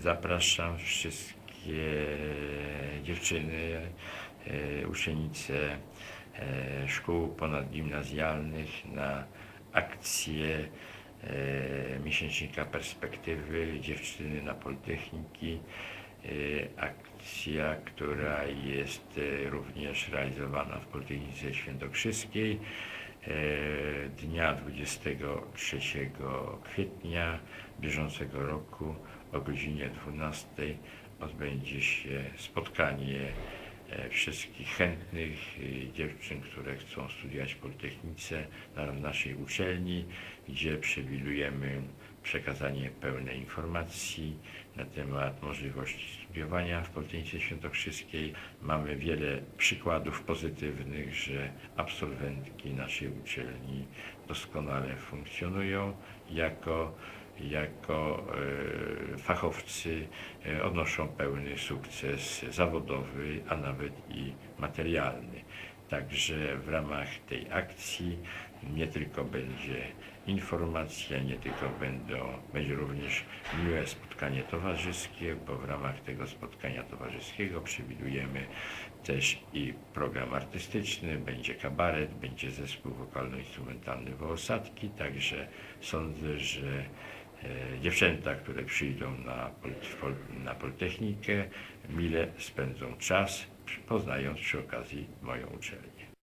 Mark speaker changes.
Speaker 1: Zapraszam wszystkie dziewczyny, e, uczennice e, szkół ponadgimnazjalnych na akcję e, miesięcznika perspektywy dziewczyny na Politechniki. E, Akcja, która jest e, również realizowana w Politechnice Świętokrzyskiej. E, Dnia 23 kwietnia bieżącego roku o godzinie 12 odbędzie się spotkanie wszystkich chętnych dziewczyn, które chcą studiować Politechnice na naszej uczelni, gdzie przewidujemy przekazanie pełnej informacji na temat możliwości studiowania w Politechnice Świętokrzyskiej. Mamy wiele przykładów pozytywnych, że absolwentki naszej uczelni doskonale funkcjonują jako jako e, fachowcy e, odnoszą pełny sukces zawodowy, a nawet i materialny. Także w ramach tej akcji nie tylko będzie informacja, nie tylko będą, będzie również miłe spotkanie towarzyskie, bo w ramach tego spotkania towarzyskiego przewidujemy też i program artystyczny, będzie kabaret, będzie zespół wokalno-instrumentalny Wołosadki, także sądzę, że e, dziewczęta, które przyjdą na, na Politechnikę, mile spędzą czas, poznając przy okazji moją uczelnię.